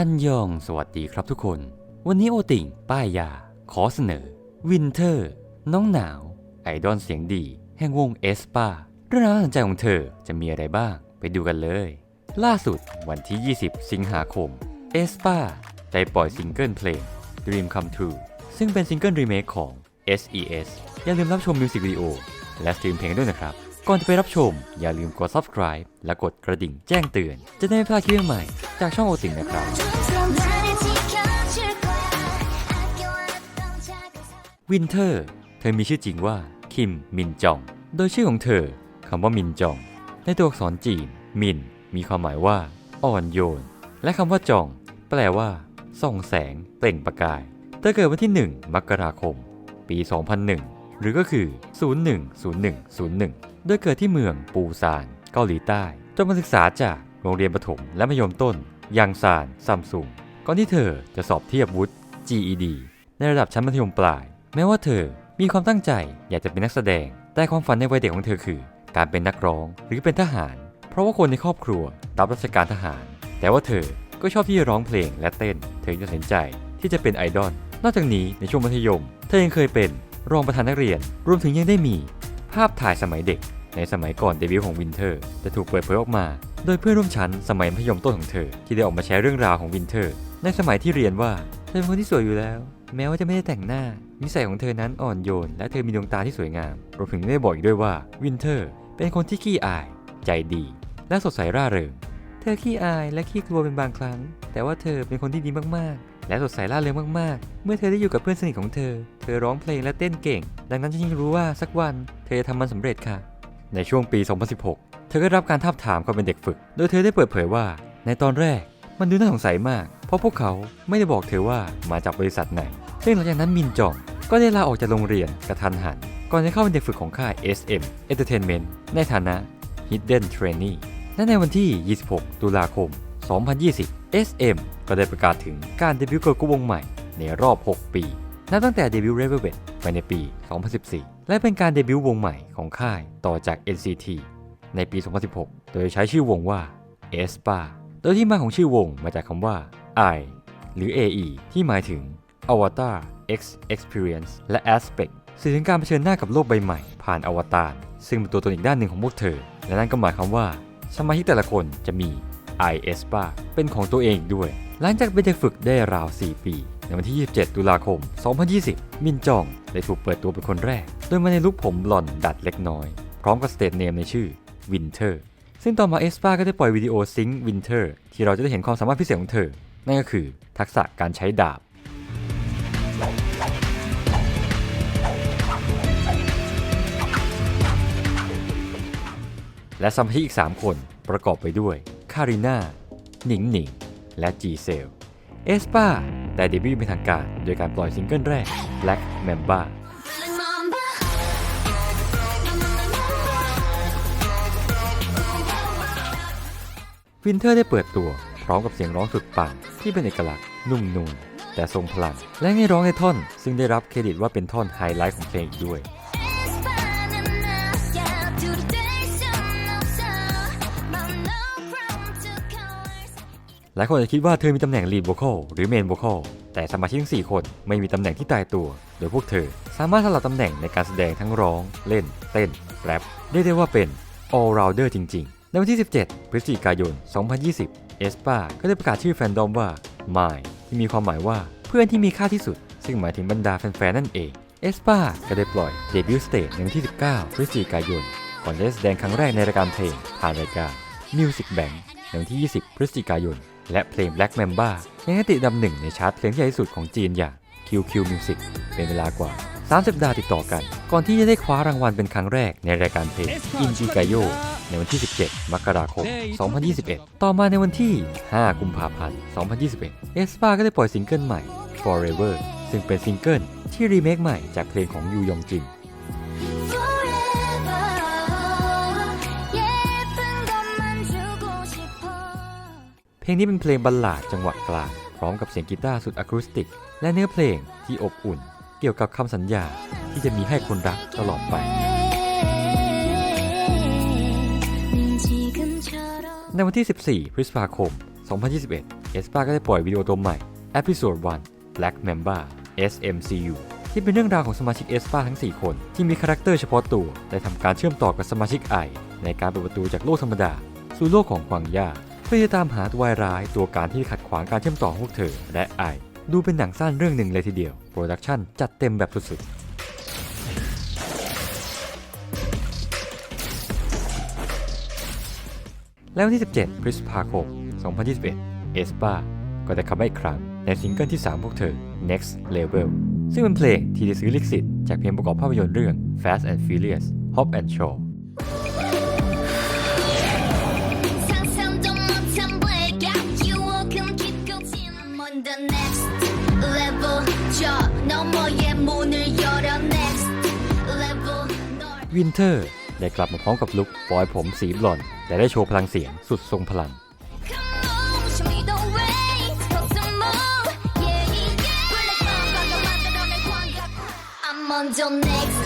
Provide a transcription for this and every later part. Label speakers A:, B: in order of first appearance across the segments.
A: อันยองสวัสดีครับทุกคน วันนี้โอติ่ง ป้ายยา ขอเสนอ วินเทอร์ น้องหนาว ไอดอลเสียงดี แห่งวงเอสปาเรื่องราวน่าสนใจของเธอจะมีอะไรบ้าง ไปดูกันเลย ล่าสุดวันที่ 20 สิงหาคมเอสปาได้ปล่อยซิงเกิลเพลง Dream Come True ซึ่งเป็นซิงเกิลรีเมคของ SES อย่าลืมรับชมมิวสิกวิดีโอและสตรีมเพลงด้วยนะครับ ก่อนจะไปรับชม อย่าลืมกด subscribe และกดกระดิ่งแจ้งเตือน จะได้ไม่พลาดคลิปใหม่จากช่องโอติ่งนะครับ วินเทอร์ เธอมีชื่อจริงว่า คิมมินจอง โดยชื่อของเธอคำว่ามินจอง ในตัวอักษรจีน มิน มีความหมายว่า อ่อนโยน และคำว่าจอง แปลว่า ส่องแสง เปล่งประกาย เธอเกิดวันที่ 1 มกราคม ปี 2001 หรือก็คือ 010101 โดยเกิดที่เมืองปูซาน เกาหลีใต้จบการศึกษาจากโรงเรียนประถมและมัธยมต้นยังซานซัมซุงก่อนที่เธอจะสอบเทียบวุฒิ GED ในระดับชั้นมัธยมปลาย แม้ว่าเธอมีความตั้งใจอยากจะเป็นนักแสดง แต่ความฝันในวัยเด็กของเธอคือ การเป็นนักร้องหรือเป็นทหาร เพราะว่าคนในครอบครัวรับราชการทหาร แต่ว่าเธอก็ชอบที่จะร้องเพลงและเต้น เธอจึงตัดสินใจที่จะเป็นไอดอล นอกจากนี้ในช่วงมัธยม เธอยังเคยเป็นรองประธานนักเรียน รวมถึงยังได้มี ภาพถ่ายสมัยเด็ก ในสมัยก่อนเดบิวต์ของวินเทอร์จะถูกเปิดเผยออกมา โดยเพื่อนร่วมชั้นสมัยมัธยมต้นของเธอ ที่ได้ออกมาแชร์เรื่องราวของวินเทอร์ ในสมัยที่เรียนว่าเธอเป็นคนที่สวยอยู่แล้ว แม้ว่าจะไม่ได้แต่งหน้า นิสัยของเธอนั้นอ่อนโยน และเธอมีดวงตาที่สวยงามรวมถึงได้บอกอีกด้วยว่าวินเทอร์เป็นคนที่ขี้อาย ใจดี และสดใสร่าเริงเธอขี้อายและขี้กลัวเป็นบางครั้ง แต่ว่าเธอเป็นคนที่ดีมากๆ และสดใสร่าเริงมากๆ เมื่อเธอได้อยู่กับเพื่อนสนิทของเธอ เธอร้องเพลงและเต้นเก่ง ดังนั้นฉันยิ่งรู้ว่าสักวันเธอจะทำมันสำเร็จค่ะ ในช่วงปี 2016 เธอก็ได้รับการทาบทามเข้าเป็นเด็กฝึก โดยเธอได้เปิดเผยว่า ในตอนแรกมันดูน่าสงสัยมาก เพราะพวกเขาไม่ได้บอกเธอว่ามาจากบริษัทไหน ซึ่งหลังจากนั้นมินจองก็ได้ลาออกจากโรงเรียนกระทันหัน ก่อนจะเข้าเป็นเด็กฝึกของค่าย SM Entertainment ในฐานะ Hidden Trainee และในวันที่ 26 ตุลาคม 2020 SM ก็ได้ประกาศถึงการเดบิวต์เกิร์ลกรุ๊ปวงใหม่ในรอบ 6 ปี นับตั้งแต่เดบิวต์ Rebel ไปในปี 2014 และเป็นการเดบิวต์วงใหม่ของค่ายต่อจาก NCT ในปี 2016 โดยใช้ชื่อวงว่า e s p a โดยที่มาของชื่อวงมาจากคำว่า I หรือ AE ที่หมายถึง Avatar X Experience และ Aspect สื่อถึงการเผชิญหน้ากับโลกใบใหม่ ผ่านอวตารซึ่งเป็นตัวตนอีกด้านหนึ่งของพวกเธอ และนั่นก็หมายความว่าสมาชิกแต่ละคนจะมี i e s p a เป็นของตัวเองด้วย หลังจากเป็นเด็กฝึกได้ราว 4 ปี ในวันที่ 27 ตุลาคม 2020 มินจองได้ถูกเปิดตัวเป็นคนแรก โดยมาในลุคผมบลอนด์ดัดเล็กน้อย พร้อมกับสเตทเนมในชื่อ Winter ซึ่งต่อมาเอสปาก็ได้ปล่อยวิดีโอซิง Winter ที่เราจะได้เห็นความสามารถพิเศษของเธอ นั่นก็คือทักษะการใช้ดาบและสมาชิกอีก 3 คนประกอบไปด้วย คาริน่า หนิงหนิง และจีเซล เอสปา แต่เดบิวต์เป็นทางการโดยการปล่อยซิงเกิลแรก Black Mamba วินเทอร์ได้เปิดตัว พร้อมกับเสียงร้องสุดปังที่เป็นเอกลักษณ์นุ่มนูนแต่ทรงพลัง และให้ร้องในท่อน ซึ่งได้รับเครดิตว่าเป็นท่อนไฮไลท์ของเพลงอีกด้วย หลายคนอาจจะคิดว่าเธอมีตำแหน่ง lead vocal หรือ main vocal แต่สมาชิกทั้ง4คนไม่มีตำแหน่งที่ตายตัว โดยพวกเธอสามารถสลับตำแหน่งในการแสดงทั้งร้อง เล่น เต้นแรปได้ได้ว่าเป็น all rounder จริง ๆ ในวันที่ 17 พฤศจิกายน 2020 เอสปาก็ได้ประกาศชื่อแฟนดอมว่า My ที่มีความหมายว่าเพื่อนที่มีค่าที่สุด ซึ่งหมายถึงบรรดาแฟนๆนั่นเองเอสปาก็ได้ปล่อยเดบิวต์สเตจในวันที่ 19 พฤศจิกายนก่อนจะได้แสดงครั้งแรกในรายการเพลงผ่านรายการ Music Bank ในวันที่ 20 พฤศจิกายน และเพลง Black Mamba ยังได้ติดดับหนึ่งในชาร์ตเพลงใหญ่สุดของจีนอย่าง QQ Music เป็นเวลากว่า3สัปดาห์ติดต่อกัน ก่อนที่จะได้คว้ารางวัลเป็นครั้งแรกในรายการเพลง i n j i g a y o ในวันที่ 17 มกราคม 2021 ต่อมาในวันที่ 5 กุมภาพันธ์ 2021 เอสปาก็ได้ปล่อยซิงเกิลใหม่ Forever ซึ่งเป็นซิงเกิลที่รีเมคใหม่จากเพลงของยูยองจิน ลงนี้เป็นเพลงบัลลาดจังหวะกลาง พร้อมกับเสียงกีตาร์สุดอะคูสติก และเนื้อเพลงที่อบอุ่น เกี่ยวกับคำสัญญาที่จะมีให้คนรักตลอดไป ในวันที่ 14 พฤษภาคม 2021 เอสปาก็ได้ปล่อยวิดีโอตัวใหม่ Episode 1 Black Mamba SMCU ที่เป็นเรื่องราวของสมาชิกเอสปาทั้ง 4 คน ที่มีคาแรคเตอร์เฉพาะตัว ได้ทำการเชื่อมต่อกับสมาชิกไอในการเปิดประตูจากโลกธรรมดา สู่โลกของกวางย่า เพื่อจะตามหาตัวายร้ายตัวการที่ขัดขวางการเชื่อมต่อพวกเธอและไอ ดูเป็นหนังสั้นเรื่องหนึ่งเลยทีเดียว โปรดักชั่นจัดเต็มแบบสุดๆแล้ววันที่ 17 พฤษภาคม 2021 เอสปาก็ได้คัมแบ็กอีกครั้งในซิงเกิลที่ 3 พวกเธอ Next Level ซึ่งเป็นเพลงที่ได้ซื้อลิขสิทธิ์จากเพลงประกอบภาพยนตร์เรื่อง Fast and Furious Hop and Shaw
B: on the next level 저 너머의 문을 열어 next level 널
A: วินเทอร์ได้กลับมาพร้อมกับลุคปลอยผมสีบลอนด์และได้โชว์พลังเสียงสุดทรงพลัง
B: Come on show me the way got some more yeah yeah Black Mamba 가 만들어낸 광각 I'm on the next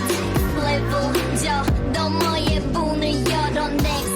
B: level 저 너머의 문을 열어 next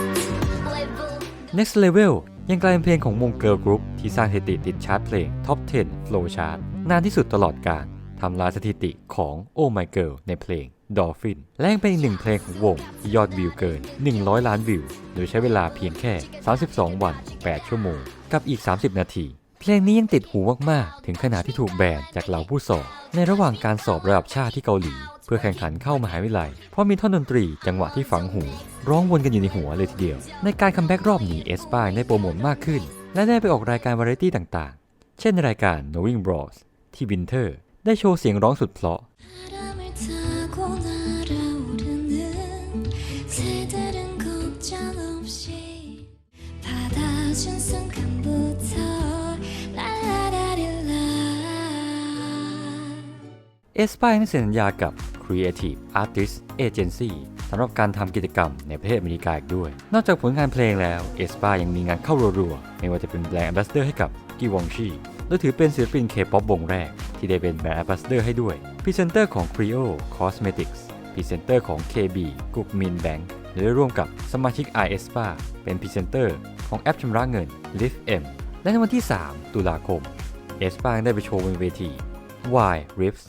B: level
A: Next Level ยังกลายเป็นเพลงของวงเกิร์ลกรุ๊ปที่สร้างสถิติติดชาร์ตเพลงท็อป 10 Flow Chart นานที่สุดตลอดกาลทำลายสถิติของ Oh My Girl ในเพลง Dolphin และยังเป็นอีกหนึ่งเพลงของวงที่ยอดวิวเกิน 100 ล้านวิว โดยใช้เวลาเพียงแค่ 32 วัน 8 ชั่วโมง กับอีก 30 นาที เพลงนี้ยังติดหูมากๆ ถึงขนาดที่ถูกแบนจากเหล่าผู้สอบ ในระหว่างการสอบระดับชาติที่เกาหลี เพื่อแข่งขันเข้ามหาวิทยาลัย เพราะมีท่อนดนตรีจังหวะที่ฝังหู ร้องวนกันอยู่ในหัวเลยทีเดียว ในการคัมแบ็กรอบนี้เอสปาได้โปรโมทมากขึ้น และได้ไปออกรายการวาไรตี้ต่างๆ เช่นรายการ Knowing Bros ที่วินเทอร์ได้โชว์เสียงร้องสุดเพราะ เอสปายได้เซ็นสัญญากับ Creative Artist Agency สำหรับการทำกิจกรรมในประเทศอเมริกาอีกด้วย นอกจากผลงานเพลงแล้วเอสปายังมีงานเข้ารัวๆ ไม่ว่าจะเป็นแบรนด์ a m b a s s a d o r ให้กับกิวองชีและถือเป็นศิลปินเคป๊อปวงแรก ที่ได้เป็นแบรนด์ a m b a s s a d o r ให้ด้วยพรีเซนเตอร์ของ Creo Cosmetics พรีเซนเตอร์ของ KB ก o ุ k Min Bank และได้ร่วมกับสมาชิก i s p a เป็นพรีเซนเตอร์ของแอปชำระเงิน Lift M และในวันที่ 3 ตุลาคมเอสปาได้ไปโชว์บนเวที Y Rips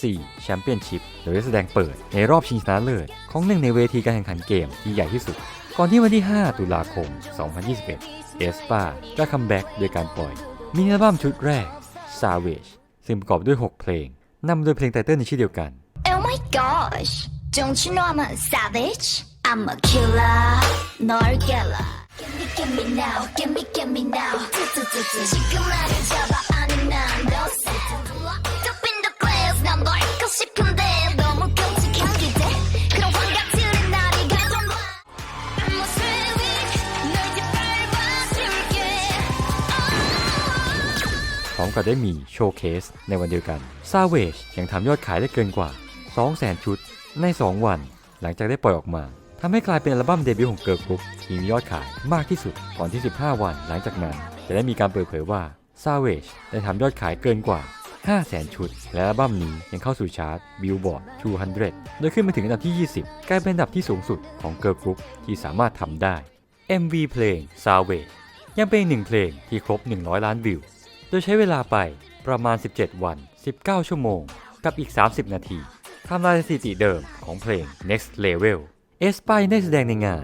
A: 4 Championship โดยได้แสดงเปิดในรอบชิงชนะเลิศของหนึ่งในเวทีการแข่งขันเกมที่ใหญ่ที่สุด ก่อนที่วันที่ 5 ตุลาคม 2021 เอสปาจะคัมแบ็กโดยการปล่อย มินิอัลบั้มชุดแรก Savage ซึ่งประกอบด้วย 6 เพลงนำโดยเพลงไตเติ้ลในชื่อเดียวกัน
B: Oh my gosh Don't you know I'm a savage I'm a killer 널 깨라 Give me give me now Give me give me now 지금 나를 잡아 아니 난
A: ร้อมกับได้มีโชว์เคสในวันเดียวกัน Savage ยังทำยอดขายได้เกินกว่า 200,000 ชุดใน 2 วัน หลังจากได้ปล่อยออกมาทำให้กลายเป็นอัลบั้มเดบิวต์ของเกิร์ลกรุ๊ปที่มียอดขายมากที่สุดก่อนที่ 15 วันหลังจากนั้น จะได้มีการเปิดเผยว่า Savage ได้ทำยอดขายเกินกว่า 500,000 ชุด และอัลบั้มนี้ยังเข้าสู่ชาร์ต Billboard 200 โดยขึ้นมาถึงอันดับที่ 20 กลายเป็นอันดับที่สูงสุดของเกิร์ลกรุ๊ปที่สามารถทำได้ MV เพลง Savage ยังเป็นหนึ่งเพลงที่ครบ 100 ล้านวิว โดยใช้เวลาไปประมาณ 17 วัน 19 ชั่วโมง กับอีก 30 นาทีทำลายสถิติเดิมของเพลง Next Level เอสปายได้แสดงในงาน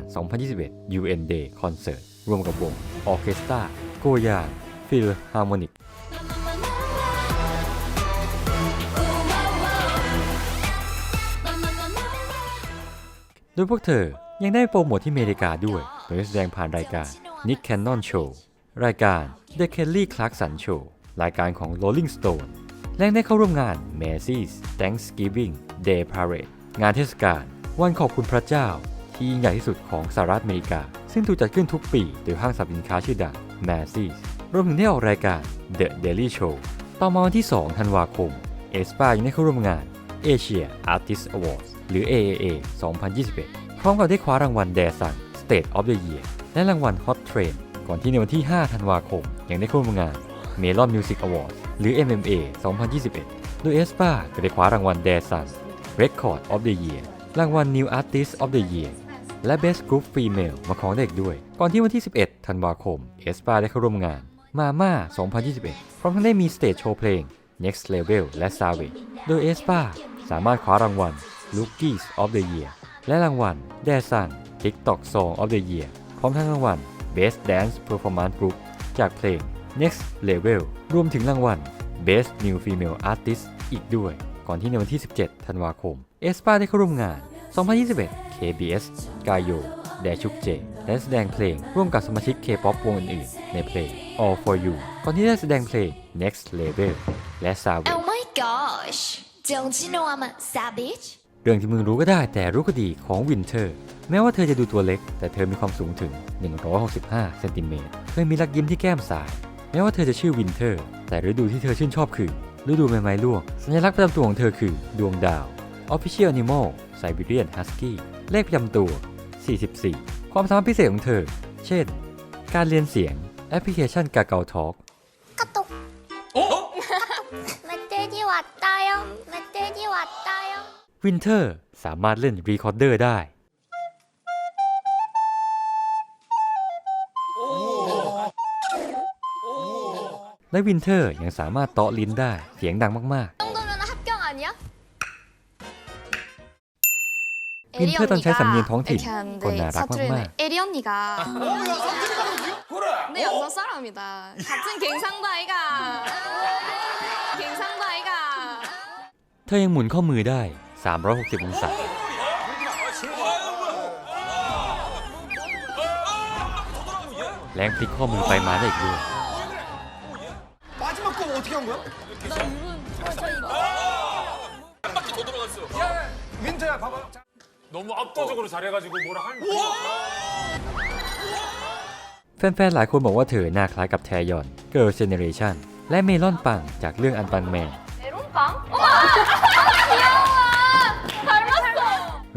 A: 2021 UN Day Concert ร่วมกับวงออเคสตราโกยานฟิลฮาร์โมนิกโดยพวกเธอยังได้โปรโมทที่อเมริกาด้วยโดยแสดงผ่านรายการ Nick Cannon Show รายการ The Kelly Clarkson Show รายการของ Rolling Stone และได้เข้าร่วมงาน Macy's Thanksgiving Day Parade งานเทศกาลวันขอบคุณพระเจ้า ที่ยิ่งใหญ่ที่สุดของสหรัฐอเมริกา ซึ่งถูกจัดขึ้นทุกปีโดยห้างสรรพสินค้าชื่อดัง Macy's รวมถึงได้ออกรายการ The Daily Show ต่อมาวันที่ 2 ธันวาคม เอสปายังได้เข้าร่วมงาน Asia Artist Awards หรือ AAA 2021 พร้อมกับได้คว้ารางวัลแดซัง State of the Year และรางวัล Hot Trend ก่อนที่ในวันที่ 5 ธันวาคม ยังได้เข้าร่วมงาน Melon Music Awards หรือ MMA 2021 โดยเอสปาก็ได้คว้ารางวัลแดซัง Record of the Year รางวัล New Artist of the Year และ Best Group Female มาครองได้อีกด้วย ก่อนที่วันที่ 11 ธันวาคม เอสปาได้เข้าร่วมงาน มาม่า 2021 พร้อมทั้งได้มีสเตจโชว์เพลง Next Level และ Savage โดย aespa สามารถคว้ารางวัล Rookies of the Year และรางวัล d a s u n TikTok Song of the Year พร้อมทั้งรางวัล Best Dance Performance Group จากเพลง Next Level รวมถึงรางวัล Best New Female Artist อีกด้วย ก่อนที่ในวันที่ 17 ธันวาคม เอสปาได้เข้าร่วมงาน 2021 KBS กายโยแดชุกเจ และแสดงเพลงร่วมกับสมาชิก K-POP วงอื่นๆ ในเพลง All for You ก่อนที่ได้แสดงเพลง Next Level และ Savage
B: Oh my gosh don't you know I'm a savage
A: เรื่องที่มึงรู้ก็ได้แต่รู้ก็ดีของวินเทอร์ แม้ว่าเธอจะดูตัวเล็ก แต่เธอมีความสูงถึง 165 เซนติเมตรเคยมีรักยิ้มที่แก้มสาย แม้ว่าเธอจะชื่อวินเทอร์ แต่ฤดูที่เธอชื่นชอบคือฤดูใบไม้ร่วง สัญลักษณ์ประจำตัวของเธอคือ ดวงดาว Official Animal Siberian Husky เลขประจำตัว 44 ความสามารถพิเศษของเธอ เช่น การเรียนเสียงแอปพลิเคชันกาเกาทอล์
B: กกระตุกโอ้มาเตจิวัดตายอะมาเตจิ
A: วัดตายอะ นเทอร์สามารถเล่นรีคอร์เดอร์ได้ และวินเทอร์ยังสามารถเตาะลิ้นได้เสียงดังมาก
B: 이 정도면 합격 아니야?
A: ๆ วินเทอร์ต้องใช้สำเนียงท้องถิ่น
C: 이렇게 하는데
A: คนน่ารัก
C: 사투리는
A: มาก
C: 에리 언니가 네 영서 사람이다 같은 갱상도 아이가 갱상도 아이가
A: ๆ เธอยังหมุนข้อมือได้ 360 องศา แรงพลิกข้อมือไปมาได้อีกด้วย
D: 마지막 거 어떻게 한 거야? 민트야 봐봐. 자,
E: 너무 압도적으로 잘해가지고 뭐라 할.
A: แฟนๆ หลายคนบอกว่าเธอหน้าคล้ายกับแทยอน Girl Generation และเมลอนปังจากเรื่องอันปังแมน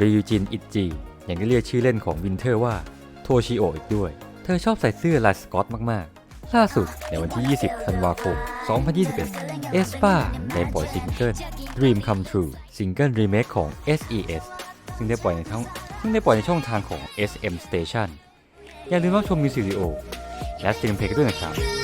A: ริยูจินอิจิยังได้เรียกชื่อเล่นของวินเทอร์ว่าโทชิโออีกด้วย เธอชอบใส่เสื้อลายสกอตมากๆ ล่าสุดในวันที่ 20 ธันวาคม 2021 เอสปาได้ปล่อยซิงเกิล Dream Come True ซิงเกิลรีเมคของ SES ซึ่งได้ปล่อยในช่องซึ่งได้ปล่อยในช่องทางของ SM Station อย่าลืมรับชมมิวสิกวิดีโอและสตรีมเพลงด้วยนะครับ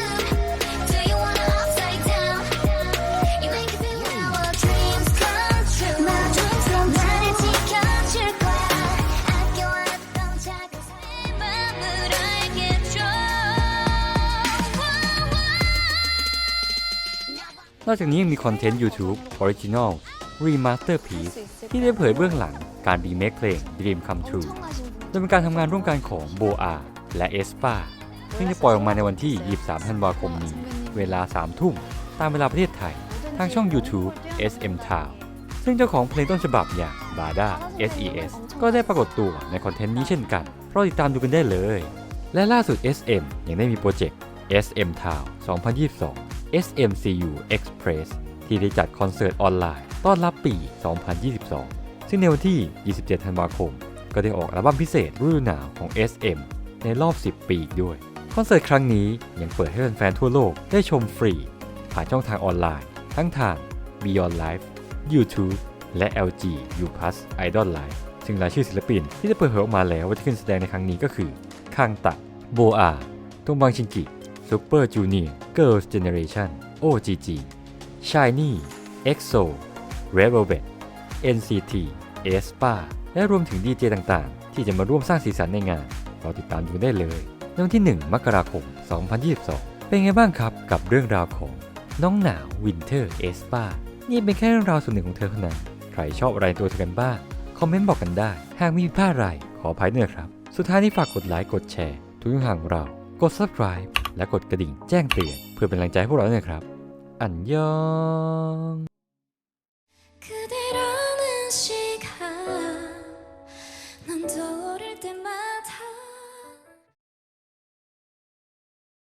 A: นอกจากนี้ยังมีคอนเทนต์ YouTube Original Remasterpiece ที่ได้เผยเบื้องหลังการรีเมคเพลง Dream Come True โดยเป็นการทำงานร่วมกันของโบอาและเอสปาซึ่งจะปล่อยออกมาในวันที่ 23 ธันวาคมนี้ เวลา 3 ทุ่ม ตามเวลาประเทศไทย ทางช่อง YouTube SM Town ซึ่งเจ้าของเพลงต้นฉบับอย่าง Bada SES ก็ได้ปรากฏตัวในคอนเทนต์นี้เช่นกันรอติดตามดูกันได้เลย และล่าสุด SM ยังได้มีโปรเจกต์ SM Town 2022 SMCU Express ที่ได้จัดคอนเสิร์ตออนไลน์ต้อนรับปี 2022 ซึ่งในวันที่ 27 ธันวาคม ก็ได้ออกอัลบั้มพิเศษฤดูหนาวของ SM ในรอบ 10 ปีอีกด้วย คอนเสิร์ตครั้งนี้ยังเปิดให้แฟนๆทั่วโลกได้ชมฟรี ผ่านช่องทางออนไลน์ ทั้งทาง Beyond Live YouTube และ LG U Plus Idol Live ซึ่งรายชื่อศิลปินที่ได้เปิดเผยออกมาแล้วว่าจะขึ้นแสดงในครั้งนี้ก็คือ คังตะ โบอาตงบังชินกิ Super Junior Girls Generation OGG Shiny EXO Red Velvet NCT aespa และรวมถึงดีเจต่างๆ ที่จะมาร่วมสร้างสีสันในงานรอติดตามดูได้เลยในวันที่ 1 มกราคม 2022 เป็นไงบ้างครับกับเรื่องราวของน้องหนาววินเทอร์เอสปานี่เป็นแค่เรื่องราวส่วนหนึ่งของเธอเท่านั้น ใครชอบอะไรตัวเธอกันบ้าง คอมเมนต์บอกกันได้ หากมีผิดพลาดอะไรขออภัยด้วยนะครับ สุดท้ายนี้ฝากกดไลค์กดแชร์ทุกช่องทางของเรา กด subscribe และกดกระดิ่งแจ้งเตือนเพื่อเป็นกำลังใจให้พวกเราด้วยครับ อันยอง